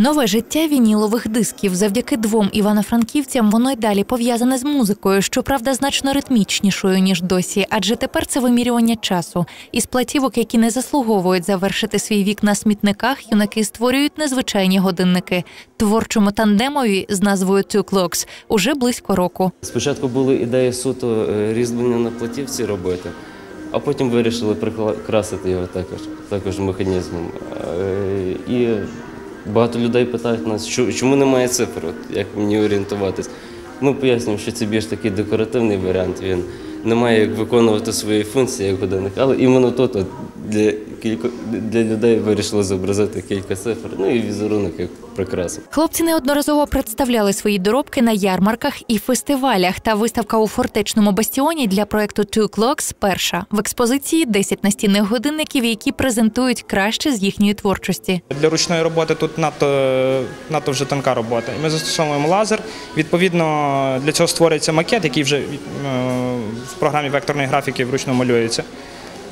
Нове життя вінілових дисків завдяки двом івано-франківцям воно й далі пов'язане з музикою, щоправда, значно ритмічнішою ніж досі, адже тепер це вимірювання часу. Із платівок, які не заслуговують завершити свій вік на смітниках, юнаки створюють незвичайні годинники. Творчому тандемові з назвою Two Clocks уже близько року. Спочатку були ідеї суто е, різьблення на платівці робити, а потім вирішили прикрасити його також, також механізмом. Е, І багато людей питають нас, чому немає цифр, як мені орієнтуватись. Ми пояснюємо, що це більш такий декоративний варіант. Він не має як виконувати свої функції як годинник, але іменно тут от для, кілько, для людей вирішили зобразити кілька цифр, ну і візерунок як прикраса. Хлопці неодноразово представляли свої доробки на ярмарках і фестивалях. Та виставка у фортечному бастіоні для проекту Two Clocks перша в експозиції 10 настінних годинників, які презентують краще з їхньої творчості. Для ручної роботи тут надто, надто вже тонка робота. Ми застосовуємо лазер. Відповідно, для цього створюється макет, який вже е, в програмі векторної графіки вручну малюється.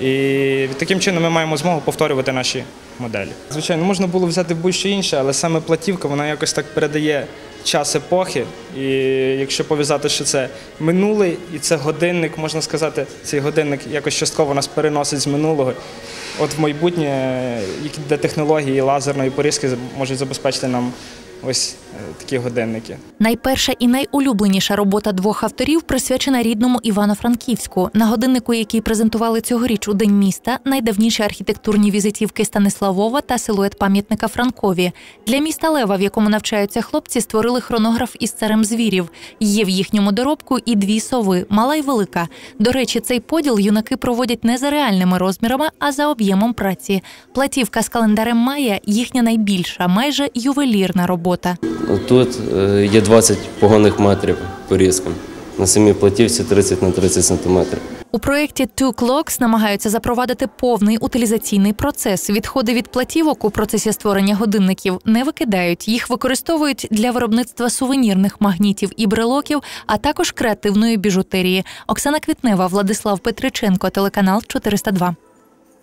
І таким чином ми маємо змогу повторювати наші моделі. Звичайно, можна було взяти будь-що інше, але саме платівка вона якось так передає час епохи. І якщо пов'язати, що це минулий, і це годинник, можна сказати, цей годинник якось частково нас переносить з минулого. От в майбутнє, де технології лазерної порізки можуть забезпечити нам ось такі годинники. Найперша і найулюбленіша робота двох авторів присвячена рідному Івано-Франківську. На годиннику, який презентували цьогоріч у день міста, найдавніші архітектурні візитівки Станиславова та силует пам'ятника Франкові. Для міста Лева, в якому навчаються хлопці, створили хронограф із царем звірів. Є в їхньому доробку і дві сови, мала й велика. До речі, цей поділ юнаки проводять не за реальними розмірами, а за об'ємом праці. Платівка з календарем Майя їхня найбільша, майже ювелірна робота. Тут е, є 20 погонних метрів порізком. На самій платівці 30 на 30 сантиметрів. У проєкті Two Clocks намагаються запровадити повний утилізаційний процес. Відходи від платівок у процесі створення годинників не викидають. Їх використовують для виробництва сувенірних магнітів і брелоків, а також креативної біжутерії. Оксана Квітнева, Владислав Петриченко, телеканал 402.